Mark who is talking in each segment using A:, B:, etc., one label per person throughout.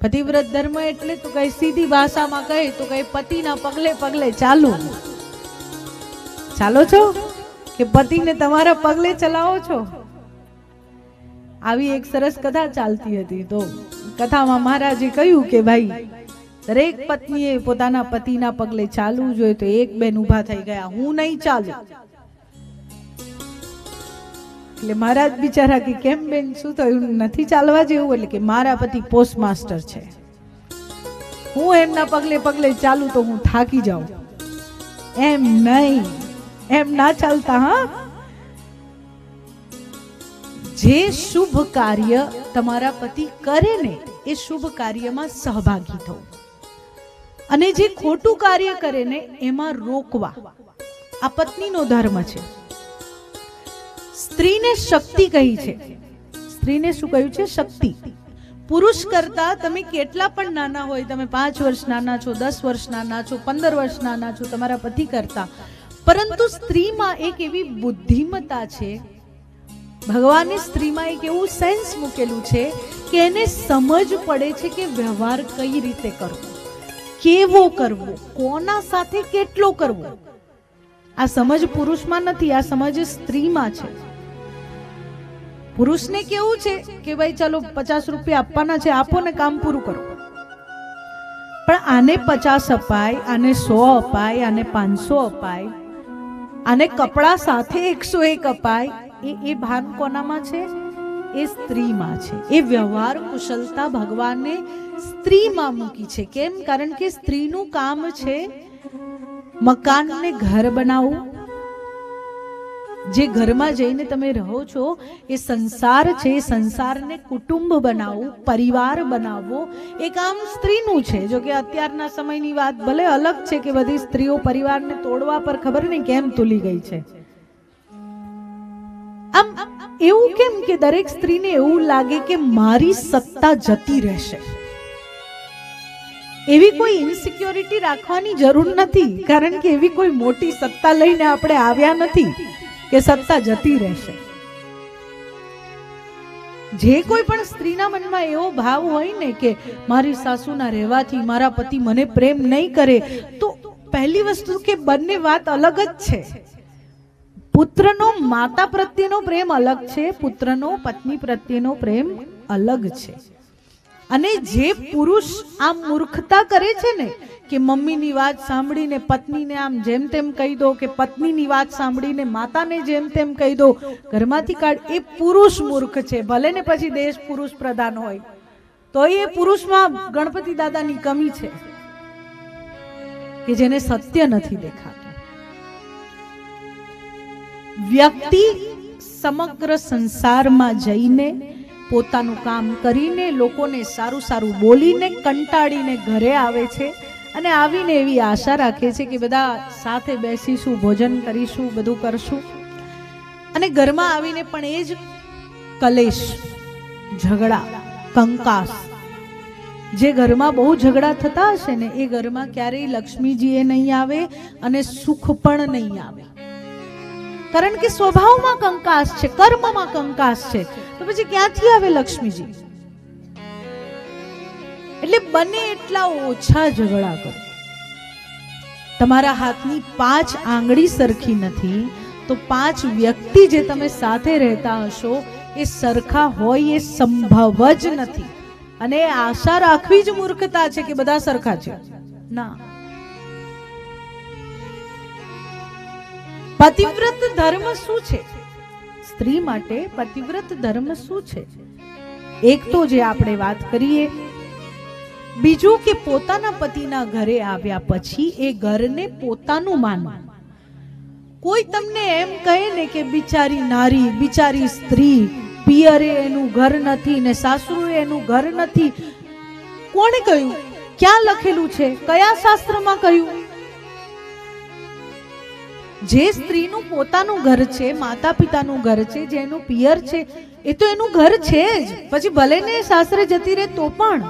A: પતિવ્રત ધર્મ એટલે તો કઈ સીધી ભાષામાં કહે તો કઈ પતિના પગલે પગલે ચાલુ. ચાલો છો? કે પતિને તમારા પગલે ચલાવો છો? આવી એક સરસ કથા ચાલતી હતી તો કથામાં મહારાજે કહ્યું કે ભાઈ, દરેક પત્નીએ પોતાના પતિના પગલે ચાલવું જોઈએ તો એક બેન ઊભા થઈ ગયા. હું નહીં ચાલું. એટલે મહારાજ બિચારા કે, કેમ બેન, શું થયું? નથી ચાલવા જેવું? એટલે કે, મારા પતિ પોસ્ટ માસ્ટર છે. હું એમના પગલે પગલે ચાલું તો હું થાકી જાઉં. એમ નહીં. એમ ના ચાલતા, હા? જે શુભ કાર્ય તમારા પતિ કરે ને, એ શુભ કાર્યમાં સહભાગી થવું અને જે ખોટું કાર્ય કરે ને, એમાં રોકવા. આ પત્નીનો ધર્મ છે. સ્ત્રીને શક્તિ કહી છે. સ્ત્રીને શું કહ્યું છે? શક્તિ. પુરુષ કરતા તમે કેટલા પણ નાના હોય, તમે પાંચ વર્ષ નાના છો, દસ વર્ષ નાના છો, પંદર વર્ષ નાના છો, તમારા પતિ કરતા. પરંતુ સ્ત્રીમાં એક એવી બુદ્ધિમત્તા છે, ભગવાને સ્ત્રીમાં એક એવું સેન્સ મૂકેલું છે કે એને સમજ પડે છે કે વ્યવહાર કઈ રીતે કરવો. કેવો કરવો? કોના સાથે કેટલો કરવો? આ સમજ પુરુષમાં નથી, આ સમજ સ્ત્રીમાં છે. પુરુષને કેવું છે કે ભાઈ ચાલો પચાસ રૂપિયા આપવાના છે, આપો ને કામ પૂરું કરો. પણ આને પચાસ અપાય, આને સો અપાય, આને પાંચસો અપાય, આને કપડા સાથે એકસો એક અપાય, એ એ ભાન કોનામાં છે? એ સ્ત્રીમાં છે. એ વ્યવહાર કુશળતા ભગવાને સ્ત્રીમાં મૂકી છે. કેમ? કારણ કે સ્ત્રીનું કામ છે મકાનને ઘર બનાવવું જે ઘરમાં જઈને તમે રહો છો, એ સંસાર છે, સંસારને કુટુંબ બનાવવું પરિવાર બનાવવો એ કામ સ્ત્રીનું છે, જો કે અત્યારના સમયની વાત ભલે અલગ છે કે બધી સ્ત્રીઓ પરિવારને તોડવા પર ખબર નહીં કેમ તુલી ગઈ છે. આમ એવું કેમ કે દરેક સ્ત્રીને એવું લાગે કે મારી સત્તા જતી રહેશે? એવી કોઈ ઇન્સિક્યોરિટી રાખવાની જરૂર નથી, કારણ કે એવી કોઈ મોટી સત્તા લઈને આપણે આવ્યા નથી. કે સત્તા જતી રહેશે. જે કોઈ પણ સ્ત્રીના મનમાં એવો ભાવ હોય ને કે મારી સાસુના રહેવાથી મારા પતિ મને પ્રેમ નહીં કરે, તો પહેલી વસ્તુ કે બંને વાત અલગ જ છે. પુત્રનો માતા પ્રત્યેનો પ્રેમ અલગ છે, પુત્રનો પત્ની પ્રત્યેનો પ્રેમ અલગ છે. અને જે પુરુષ આમ મૂર્ખતા કરે છે ને કે મમ્મીની વાત સાંભળીને પત્નીને આમ જેમ તેમ કહી દો કે પત્નીની વાત સાંભળીને માતાને જેમ તેમ કહી દો ઘરમાંથી કાઢ એ પુરુષ મૂર્ખ છે ભલે ને પછી દેશ પુરુષ પ્રધાન હોય. તો એ પુરુષમાં ગણપતિ દાદાની કમી છે કે જેને સત્ય નથી દેખાતું. વ્યક્તિ સમગ્ર સંસારમાં જઈને પોતાનું કામ કરીને લોકોને સારું સારું બોલીને કંટાળીને ઘરે આવે છે અને આવીને એવી આશા રાખે છે કે બધા સાથે બેસીશું, ભોજન કરીશું, બધું કરશું. અને ઘરમાં આવીને પણ એ જ કલેશ, ઝઘડા, કંકાસ, જે ઘરમાં બહુ ઝઘડા થતા હશે ને, એ ઘરમાં ક્યારેય લક્ષ્મીજી એ નહીં આવે અને સુખ પણ નહીં આવે. કારણ કે સ્વભાવમાં કંકાસ છે, કર્મમાં કંકાસ છે. તો પછી ક્યાંથી આવે લક્ષ્મીજી? એટલે બને એટલા ઓછા ઝઘડા કરો. તમારા હાથની પાંચ આંગળી સરખી નથી, તો પાંચ વ્યક્તિ જે તમે સાથે રહેતા હશો, એ સરખા હોય એ સંભવ જ નથી. અને આશા રાખવી જ મૂર્ખતા છે કે બધા સરખા છે. ના. પતિવ્રત ધર્મ શું છે? સ્ત્રી માટે પતિવ્રત ધર્મ શું છે? એક તો જે આપણે વાત કરીએ, બીજું કે પોતાના પતિના ઘરે આવ્યા પછી એ ઘરને પોતાનું માનવું. કોઈ તમને એમ કહે ને કે બિચારી નારી, બિચારી સ્ત્રી, પિયરે એનું ઘર નથી ને સાસુએ એનું ઘર નથી, કોણે કહ્યું? ક્યાં લખેલું છે? કયા શાસ્ત્રમાં કહ્યું? જે સ્ત્રીનું પોતાનું ઘર છે માતા પિતાનું ઘર છે જેનું પિયર છે, એ તો એનું ઘર છે જ. પછી ભલે ને સાસરે જતી રહે તો પણ.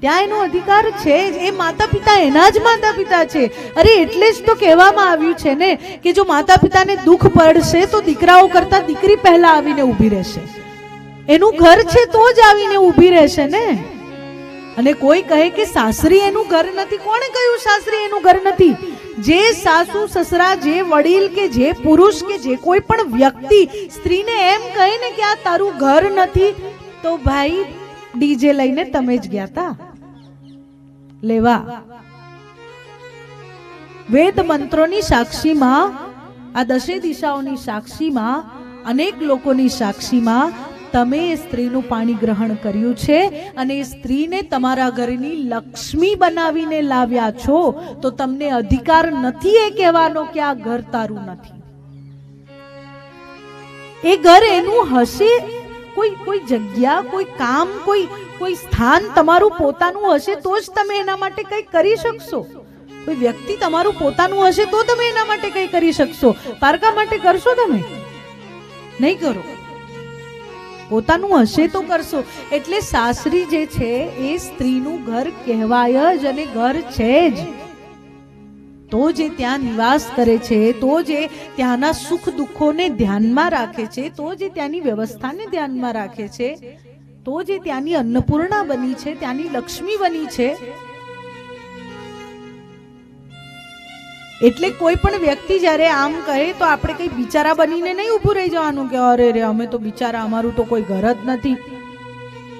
A: ત્યાં એનો અધિકાર છે જ. એ માતા પિતા એના જ માતા પિતા છે. અરે એટલે જ તો કહેવામાં આવ્યું છે ને કે જો માતા પિતાને દુઃખ પડશે તો દીકરાઓ કરતા દીકરી પહેલા આવીને ઊભી રહેશે. એનું ઘર છે તો જ આવીને ઊભી રહેશે ને. અને કોઈ કહે કે સાસરી એનું ઘર નથી. કોણે કહ્યું સાસરી એનું ઘર નથી? જે સાસુ સસરા, જે વડીલ કે જે પુરુષ કે જે કોઈ પણ વ્યક્તિ સ્ત્રીને એમ કહે ને કે આ તારું ઘર નથી, તો ભાઈ ડીજે લઈને તમે જ ગયા તા. લેવા. વેદ મંત્રોની સાક્ષીમાં, આ દશે દિશાઓની સાક્ષીમાં, અનેક લોકોની સાક્ષીમાં તમે સ્ત્રીનું પાણી ગ્રહણ કર્યું છે અને એ સ્ત્રીને તમારા ઘરની લક્ષ્મી બનાવીને લાવ્યા છો, તો તમને અધિકાર નથી એ કહેવાનો કે આ ઘર તારું નથી. એ ઘર એનું હશે? કોઈ કોઈ જગ્યા, કોઈ કામ, કોઈ કોઈ સ્થાન તમારું પોતાનું હશે તો જ તમે એના માટે કંઈ કરી શકશો. કોઈ વ્યક્તિ તમારું પોતાનું હશે તો તમે એના માટે કંઈ કરી શકશો. પારકા માટે કરશો તમે? નહીં કરો. પોતાનું હશે તો કરશો. એટલે સાસરી જે છે, એ સ્ત્રીનું ઘર કહેવાય જ અને ઘર છે જ. તો જે ત્યાં નિવાસ કરે છે, તો જે ત્યાંના સુખ દુઃખોને ધ્યાનમાં રાખે છે, તો જે ત્યાંની વ્યવસ્થાને ધ્યાનમાં રાખે છે, તો જે ત્યાંની અન્નપૂર્ણા બની છે, ત્યાંની લક્ષ્મી બની છે એટલે કોઈ પણ વ્યક્તિ જ્યારે આમ કહે તો આપણે કંઈ બિચારા બનીને નહીં ઊભું રહી જવાનું કે અરે રે, અમે તો બિચારા, અમારું તો કોઈ ઘર જ નથી.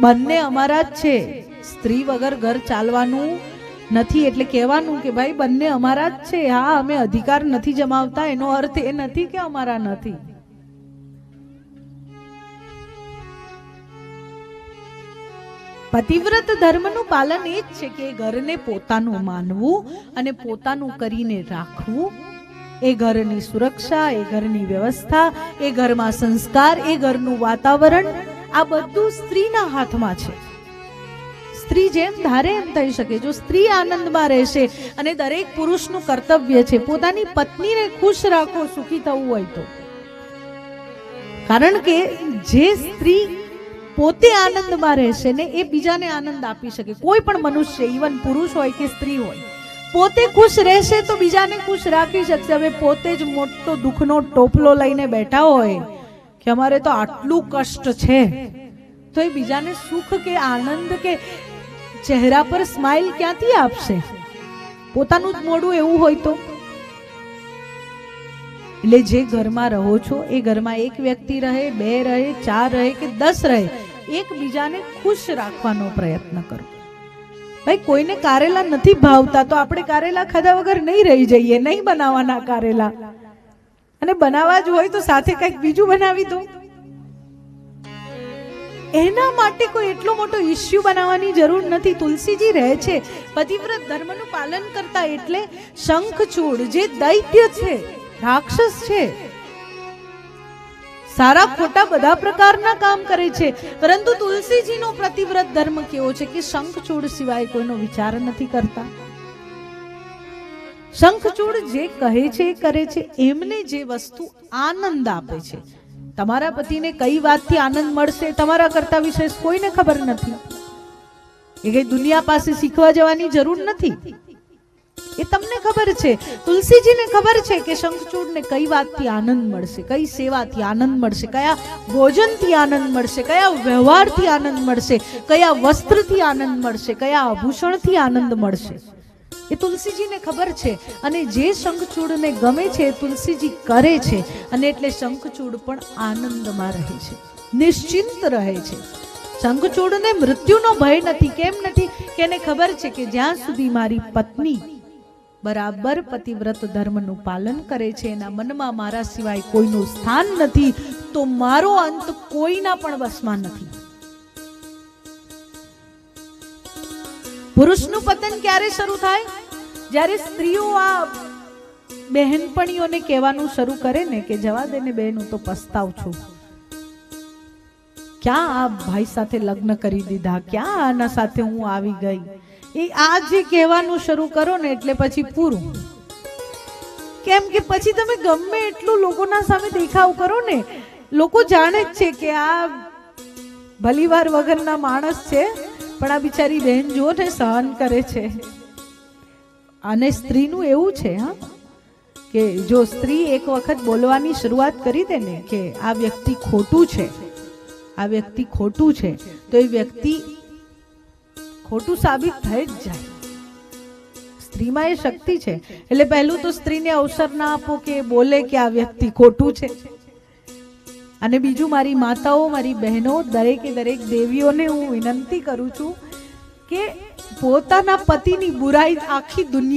A: બંને અમારા જ છે. સ્ત્રી વગર ઘર ચાલવાનું નથી એટલે કહેવાનું કે ભાઈ, બંને અમારા જ છે. હા, અમે અધિકાર નથી જમાવતા, એનો અર્થ એ નથી કે અમારા નથી. પતિવ્રત ધર્મનું પાલન એ જ છે કે ઘરને પોતાનું માનવું અને પોતાનું કરીને રાખવું. એ ઘરની સુરક્ષા, એ ઘરની વ્યવસ્થા, એ ઘરમાં સંસ્કાર, એ ઘરનું વાતાવરણ આ બધું સ્ત્રીના હાથમાં છે. સ્ત્રી જેમ ધારે એમ થઈ શકે. જો સ્ત્રી આનંદમાં રહેશે અને દરેક પુરુષનું કર્તવ્ય છે, પોતાની પત્નીને ખુશ રાખો, સુખી થવું હોય તો. કારણ કે જે સ્ત્રી પોતે આનંદમાં રહેશે ને એ બીજાને આનંદ આપી શકે. કોઈ પણ મનુષ્ય ઇવન પુરુષ હોય કે સ્ત્રી હોય, પોતે ખુશ રહેશે તો બીજાને ખુશ રાખી શકશે. હવે પોતે જ મોટો દુઃખનો ટોપલો લઈને બેઠા હોય કે અમારે તો આટલું કષ્ટ છે. તો એ બીજાને સુખ કે આનંદ કે ચહેરા પર સ્માઇલ ક્યાંથી આપશે? પોતાનું જ મોઢું એવું હોય તો? એટલે જે ઘરમાં રહો છો, એ ઘરમાં એક વ્યક્તિ રહે, બે રહે, ચાર રહે કે દસ રહે એકબીજાને ખુશ રાખવાનો પ્રયત્ન કરો. ભાઈ, કોઈને કારેલા નથી ભાવતા તો આપણે કારેલા ખાધા વગર નહીં રહી જઈએ, નહીં બનાવવાના કારેલા. અને બનાવવા જ હોય તો સાથે કંઈક બીજું બનાવી દો એના માટે કોઈ એટલો મોટો ઇસ્યુ બનાવવાની જરૂર નથી. તુલસીજી રહે છે, પતિવ્રત ધર્મનું પાલન કરતા એટલે શંખચૂડ, જે દૈત્ય છે, રાક્ષસ છે સારા ખોટા બધા પ્રકારના કામ કરે છે. પરંતુ તુલસીજીનો પ્રતિવ્રત ધર્મ કેવો છે કે શંખચૂડ સિવાય કોઈનો વિચાર નથી કરતા? શંખચૂડ જે કહે છે, એ કરે છે, એમને જે વસ્તુ આનંદ આપે છે. તમારા પતિને કઈ વાતથી આનંદ મળશે, તમારા કરતા વિશેષ કોઈને ખબર નથી. એ કઈ દુનિયા પાસે શીખવા જવાની જરૂર નથી? એ તમને ખબર છે. તુલસીજીને ખબર છે કે શંખચૂડને કઈ વાતથી આનંદ મળશે? કઈ સેવાથી આનંદ મળશે? કયા ભોજનથી આનંદ મળશે? કયા વ્યવહારથી આનંદ મળશે? કયા વસ્ત્રથી આનંદ મળશે? કયા આભૂષણથી આનંદ મળશે? એ તુલસીજીને ખબર છે. અને જે શંખચૂડને ગમે છે તુલસીજી કરે છે. અને એટલે શંખચૂડ પણ આનંદમાં રહે છે. નિશ્ચિંત રહે છે. શંખચૂડને મૃત્યુનો ભય નથી. કેમ નથી? કે એને ખબર છે કે જ્યાં સુધી મારી પત્ની બરાબર પતિવ્રત ધર્મનું પાલન કરે છે, એના મનમાં મારા સિવાય કોઈનું સ્થાન નથી, તો મારો અંત કોઈના પણ વશમાં નથી. પુરુષનું પતન ક્યારે શરૂ થાય? જ્યારે સ્ત્રીઓ આ બહેનપણીઓને કહેવાનું શરૂ કરે ને કે જવા દે ને બેન, હું તો પસ્તાવ છું. ક્યાં આ ભાઈ સાથે લગ્ન કરી દીધા? ક્યાં આના સાથે હું આવી ગઈ? એ આ જે કહેવાનું શરૂ કરો ને એટલે પછી પૂરું. કેમ કે પછી તમે ગમે એટલું લોકોના સામે દેખાવ કરો ને, લોકો જાણે જ છે કે આ ભલીવાર વગરના માણસ છે, પણ આ બિચારી બહેન જુઓ ને સહન કરે છે. અને સ્ત્રીનું એવું છે, હા, કે જો સ્ત્રી એક વખત બોલવાની શરૂઆત કરી દે ને કે આ વ્યક્તિ ખોટું છે, આ વ્યક્તિ ખોટું છે, તો એ વ્યક્તિ ખોટું સાબિત થઈ જ જાય. સ્ત્રીમાં એ શક્તિ છે. એટલે પહેલું તો સ્ત્રીને અવસર ના આપો કે બોલે કે આ વ્યક્તિ ખોટું છે. અને બીજું, મારી માતાઓ, મારી બહેનો, દરેકે દરેક દેવીઓને હું વિનંતી કરું છું કે પોતાના પતિની બુરાઈ આખી દુનિયા